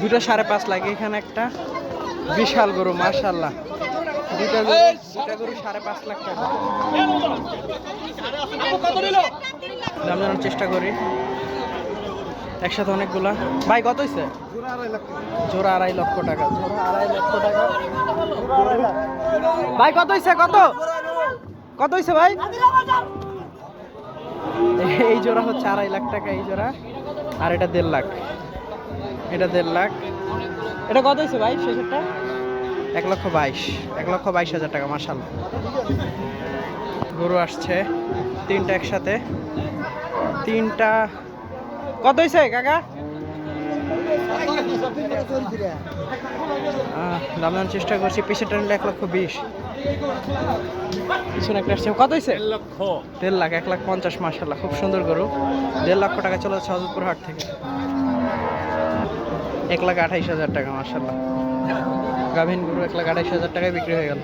দুটো সাড়ে পাঁচ লাগে এখানে একটা। বিশাল গরু মার্শাল্লাহ দুটা গরু দুটা গরু সাড়ে পাঁচ লাখ টাকা। জানার চেষ্টা করি। একসাথে অনেকগুলা। ভাই, কত হয়েছে আড়াই লক্ষ টাকা। জোড়া আড়াই লক্ষ টাকা। ভাই, কত হয়েছে কত? কত হয়েছে ভাই? এই জোড়া হচ্ছে আড়াই লাখ টাকা, এই জোড়া। আর এটা দেড় লাখ। এটা দেড় লাখ। এটা কত হয়েছে ভাই শেষেরটা? এক লক্ষ বাইশ। এক লক্ষ বাইশ হাজার টাকা মাসাল গরু আসছে। তিনটা একসাথে। তিনটা। কত হয়েছে কাকা? দাম চেষ্টা করছি। নিলে এক লক্ষ বিশ। পিছনে একটা আসছে। কত হয়েছে দেড় লাখ এক লাখ পঞ্চাশ মাসাল্লাহ খুব সুন্দর গরু। দেড় লক্ষ টাকা চলে যাচ্ছে হজরতপুর হাট থেকে। এক লাখ আঠাইশ হাজার টাকা মাসাল্লাহ গাভিন গরু এক লাখ আঠাইশ হাজার টাকায় বিক্রি হয়ে গেল।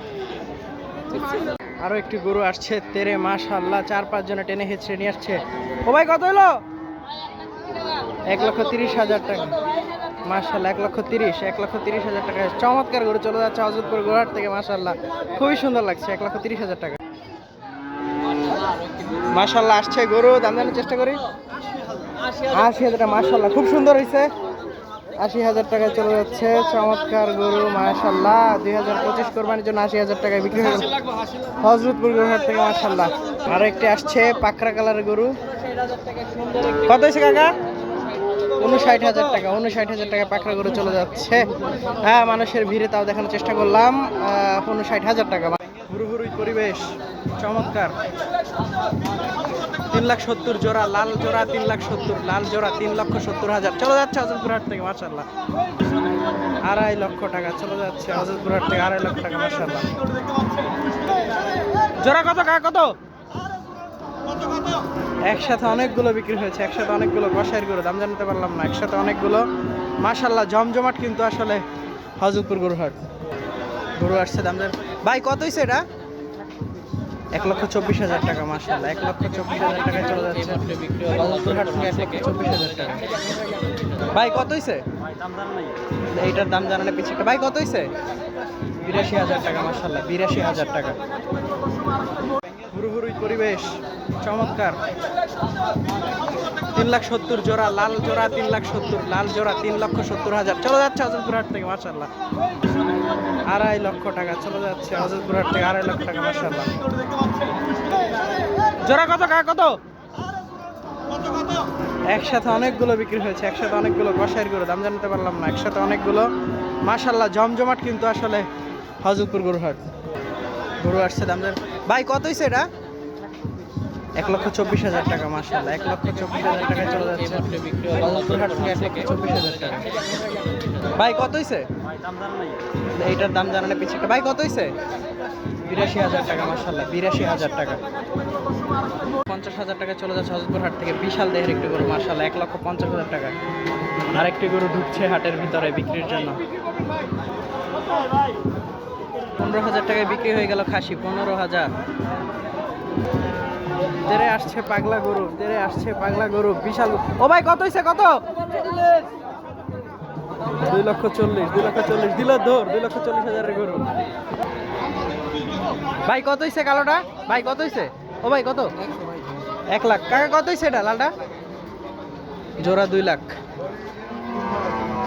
আরও একটি গরু আসছে তেরে মাশাল্লাহ চার পাঁচ জনে টেনে হেঁচড়ে নিয়ে আসছে। ও ভাই কত হলো? এক লক্ষ তিরিশ হাজার টাকা। মাশাল্লাহ এক লক্ষ তিরিশ, এক লক্ষ তিরিশ হাজার টাকা। চমৎকার গরু চলে যাচ্ছে হজরতপুর গোহাট থেকে মাশাল্লাহ খুবই সুন্দর লাগছে, এক লক্ষ তিরিশ হাজার টাকা। মাশাল্লাহ আসছে গরু, দাম জানার চেষ্টা করি। আশি হাজার টাকা মাশাল্লাহ খুব সুন্দর হয়েছে আশি হাজার টাকায় চলে যাচ্ছে, চমৎকার গরু মাশাল্লাহ দুই হাজার পঁচিশ কোরবানির জন্য আশি হাজার টাকায় বিক্রি হয়ে হজরতপুর গোহাট থেকে মাশাল্লাহ আরও একটি আসছে, পাকড়া কালারের গরু। কত হয়েছে কাকা? উনষাট হাজার টাকা, উনষাট হাজার টাকা পাকড়া গরু চলে যাচ্ছে। হ্যাঁ মানুষের ভিড়ে তাও দেখানোর চেষ্টা করলাম। উনষাট হাজার টাকা। হুড়ুহুড়ি পরিবেশ, চমৎকার। তিন লাখ সত্তর জোড়া, লাল জোড়া তিন লাখ সত্তর, লাল জোড়া তিন লক্ষ সত্তর হাজার। চলে যাচ্ছে হজরতপুরহাট থেকে মার্শাল্লাহ আড়াই লক্ষ টাকা, চলে যাচ্ছে হজরতপুরহাট থেকে, আড়াই লক্ষ টাকা মার্শাল্লাহ জোড়া কত, কাকা, কত? একসাথে অনেকগুলো বিক্রি হয়েছে, একসাথে অনেকগুলো কষাইয়ের গরু, দাম জানতে পারলাম না, একসাথে অনেকগুলো। মাশাল্লাহ জমজমাট কিন্তু আসলে হজরতপুর গরুহাট। গরু আসছে দাম জান ভাই, কত হয়েছে এটা? এক লক্ষ চব্বিশ হাজার টাকা মাসাল্লাহ এক লক্ষ চব্বিশ হাজার টাকায় চলে যাচ্ছে। থেকে চব্বিশ হাজার টাকা। ভাই, কত হয়েছে এইটার দাম জানালে পিছিয়ে ভাই, কত হয়েছে বিরাশি হাজার টাকা মাসাল্লাহ বিরাশি হাজার টাকা। হুড়ুহুড়ি পরিবেশ, চমৎকার। তিন লাখ সত্তর জোড়া, লাল জোড়া তিন লাখ সত্তর, লাল জোড়া তিন লক্ষ সত্তর হাজার। চলে যাচ্ছে হজরতপুরহাট থেকে মাসাল্লাহ আড়াই লক্ষ টাকা, চলে যাচ্ছে হজরতপুরহাট থেকে আড়াই লক্ষ টাকা মাসাল্লাহ জোড়া কত, কাকা, কত? একসাথে অনেকগুলো বিক্রি হয়েছে, একসাথে অনেকগুলো কষাইয়ের গরু, দাম জানতে পারলাম না, একসাথে অনেকগুলো। মাশাল্লাহ জমজমাট কিন্তু আসলে হজরতপুর গরুহাট গরু আসছে দাম ভাই, কত হয়েছে এটা? এক লক্ষ চব্বিশ হাজার টাকা মাশাল্লাহ এক লক্ষ চব্বিশ হাজার টাকায় চলে যাচ্ছে। থেকে চব্বিশ হাজার টাকা। ভাই, কত হয়েছে এইটার দাম জানালে পিছিয়ে ভাই, কত হয়েছে বিরাশি হাজার টাকা মাশাল্লাহ বিরাশি হাজার টাকা। পঞ্চাশ হাজার টাকা চলে যাচ্ছে হজরতপুর হাট থেকে। বিশাল দেহের একটি গরু মার্শাল্লাহ এক লক্ষ পঞ্চাশ হাজার টাকা। আরেকটি গরু ঢুকছে হাটের ভিতরে বিক্রির জন্য। পনেরো হাজার টাকায় বিক্রি হয়ে গেল খাসি, পনেরো হাজার। তেরে আসছে পাগলা গরু, তেরে আসছে পাগলা গরু, বিশাল ও ভাই, কত হয়েছে কত? দুই লক্ষ চল্লিশ, দুই লক্ষ চল্লিশ, দিল ধর, দুই লক্ষ চল্লিশ হাজারের গরু। ভাই, কত হয়েছে কালোটা? ভাই, কত হয়েছে ও ভাই, কত? এক লাখ। কাকা, কত হয়েছে এটা, লালটা? জোড়া দুই লাখ।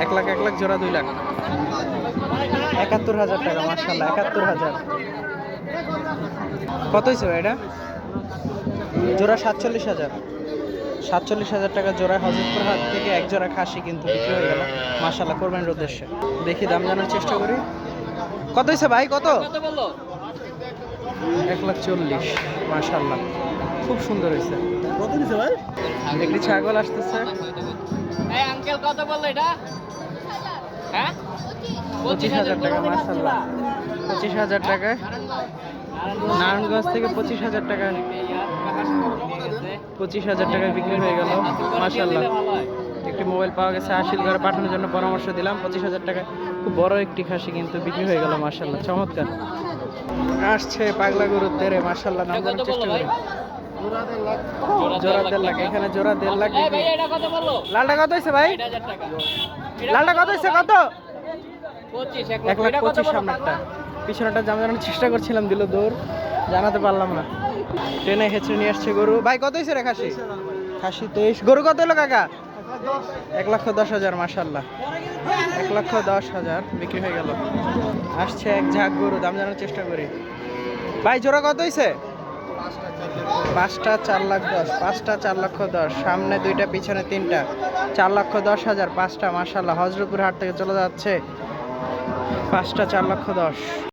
এক লাখ এক লাখ জোড়া দুই লাখ। একাত্তর হাজার টাকা মার্শাল্লাহ একাত্তর হাজার। কত হয়েছে ভাই এটা? জোড়া সাতচল্লিশ হাজার। সাতচল্লিশ হাজার টাকা জোড়া হজরতপুর হাট থেকে এক জোড়া খাসি কিন্তু বিক্রি হয়ে গেল। মার্শাল্লাহ কোরবানির উদ্দেশ্যে। দেখি দাম জানার চেষ্টা করি। কত হয়েছে ভাই? কত? এক লাখ চল্লিশ মাশাল্লাহ খুব সুন্দর হয়েছে কত দিছে ভাই? একটি ছাগল আসতেছে। আঙ্কেল কত বলল এটা? হ্যাঁ? পঁচিশ হাজার টাকা মাশাল্লাহ পঁচিশ হাজার টাকায় নারায়ণগঞ্জ থেকে পঁচিশ হাজার টাকা। পঁচিশ হাজার টাকায় বিক্রি হয়ে গেল মাশাল্লাহ একটি মোবাইল পাওয়া গেছে আশিল ঘরে পাঠানোর জন্য পরামর্শ দিলাম পঁচিশ হাজার টাকা। খুব বড় একটি খাসি কিন্তু বিক্রি হয়ে গেল মাশাল্লাহ চমৎকার। আসছে পাগলা গরুর তেরে মাশাল্লাহ নাম চেষ্টা করি। জোড়া দেড় লাখ। এখানে জোড়া দেড় লাখ লালটা কত হয়েছে ভাই? টাকা। লালটা কত হয়েছে? কত? এক লাখ পঁচিশ সামনেরটা পিছনেটা জাম জানানোর চেষ্টা করছিলাম দিল দৌড়। জানাতে পারলাম না। ট্রেনে হেঁচড়ে নিয়ে আসছে গরু। ভাই কত হয়েছে রে খাসি? খাসি তেইশ। গরু কত হলো কাকা? এক লক্ষ দশ হাজার মাসাল্লাহ এক লক্ষ দশ হাজার বিক্রি হয়ে গেল। আসছে এক ঝাঁক গরু দাম জানার চেষ্টা করি। ভাই জোড়া কত হয়েছে? পাঁচটা, চার লাখ দশ। পাঁচটা, চার লক্ষ দশ, সামনে দুইটা, পিছনে তিনটা। চার লক্ষ দশ হাজার পাঁচটা মার্শাল্লাহ হজরতপুর হাট থেকে চলে যাচ্ছে। পাঁচটা, চার লক্ষ দশ।